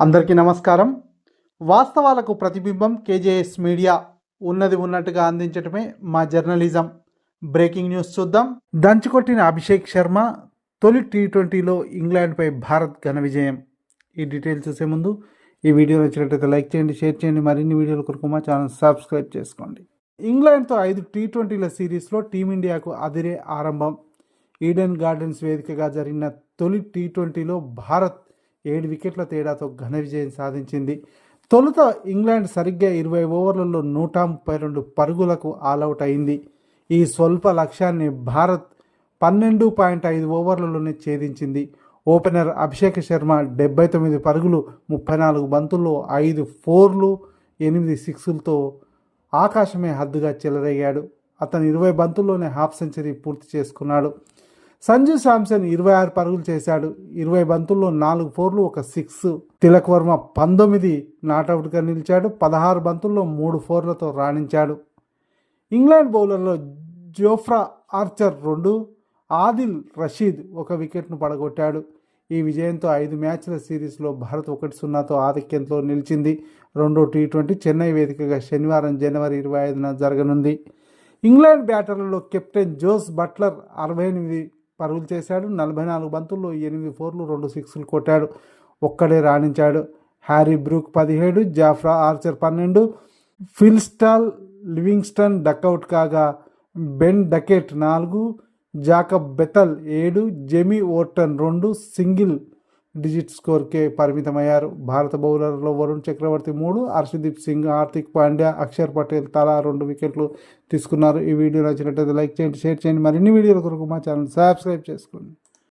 అందరికీ నమస్కారం. వాస్తవాలకు ప్రతిబింబం కేజేఎస్ మీడియా ఉన్నది ఉన్నట్టుగా అందించటమే మా జర్నలిజం. బ్రేకింగ్ న్యూస్ చూద్దాం. దంచుకొట్టిన అభిషేక్ శర్మ తొలి టీ ట్వంటీలో ఇంగ్లాండ్పై భారత్ ఘన విజయం. ఈ డీటెయిల్స్ చూసే ముందు ఈ వీడియో నచ్చినట్లయితే లైక్ చేయండి షేర్ చేయండి మరిన్ని వీడియోల కొరకు మా ఛానల్ సబ్స్క్రైబ్ చేసుకోండి. ఇంగ్లాండ్తో ఐదు టీ ట్వంటీల సిరీస్లో టీమిండియాకు అదిరే ఆరంభం. ఈడెన్ గార్డెన్స్ వేదికగా జరిగిన తొలి టీ ట్వంటీలో భారత్ ఏడు వికెట్ల తేడాతో ఘన విజయం సాధించింది. తొలుత ఇంగ్లాండ్ సరిగ్గా ఇరవై ఓవర్లలో నూట ముప్పై రెండు పరుగులకు ఆలౌట్ అయింది. ఈ స్వల్ప లక్ష్యాన్ని భారత్ పన్నెండు పాయింట్ ఐదు ఓవర్లలోనే ఛేదించింది. ఓపెనర్ అభిషేక్ శర్మ డెబ్బై తొమ్మిది పరుగులు ముప్పై నాలుగు బంతుల్లో ఐదు ఫోర్లు ఎనిమిది సిక్స్లతో ఆకాశమే హద్దుగా చెలరేగాడు. అతను ఇరవై బంతుల్లోనే హాఫ్ సెంచరీ పూర్తి చేసుకున్నాడు. సంజు శాంసన్ ఇరవై ఆరు పరుగులు చేశాడు. ఇరవై బంతుల్లో నాలుగు ఫోర్లు ఒక సిక్స్. తిలక్ వర్మ పంతొమ్మిది నాటౌట్గా నిలిచాడు. పదహారు బంతుల్లో మూడు ఫోర్లతో రాణించాడు. ఇంగ్లాండ్ బౌలర్లో జోఫ్రా ఆర్చర్ రెండు ఆదిల్ రషీద్ ఒక వికెట్ను పడగొట్టాడు. ఈ విజయంతో ఐదు మ్యాచ్ల సిరీస్లో భారత్ ఒకటి సున్నాతో ఆధిక్యంతో నిలిచింది. రెండో టీ ట్వంటీ చెన్నై వేదికగా శనివారం జనవరి ఇరవై ఐదున జరగనుంది. ఇంగ్లాండ్ బ్యాటర్లలో కెప్టెన్ జోస్ బట్లర్ అరవై ఎనిమిది పరుగులు చేశాడు. నలభై నాలుగు బంతుల్లో ఎనిమిది ఫోర్లు రెండు సిక్స్లు కొట్టాడు. ఒక్కడే రాణించాడు. హ్యారీ బ్రూక్ పదిహేడు జాఫ్రా ఆర్చర్ పన్నెండు. Phil Salt Livingstone duck out కాగా బెన్ డకెట్ నాలుగు జాకబ్ బెతల్ ఏడు జెమీ ఓర్టన్ రెండు సింగిల్ డిజిట్ స్కోర్కే పరిమితమయ్యారు. భారత బౌలర్లో వరుణ్ చక్రవర్తి మూడు హర్షదీప్ సింగ్ హార్దిక్ పాండ్యా అక్షర్ పటేల్ తలా రెండు వికెట్లు తీసుకున్నారు. ఈ వీడియో నచ్చినట్లయితే లైక్ చేయండి షేర్ చేయండి. మరిన్ని వీడియోల కొరకు మా ఛానల్ సబ్స్క్రైబ్ చేసుకోండి.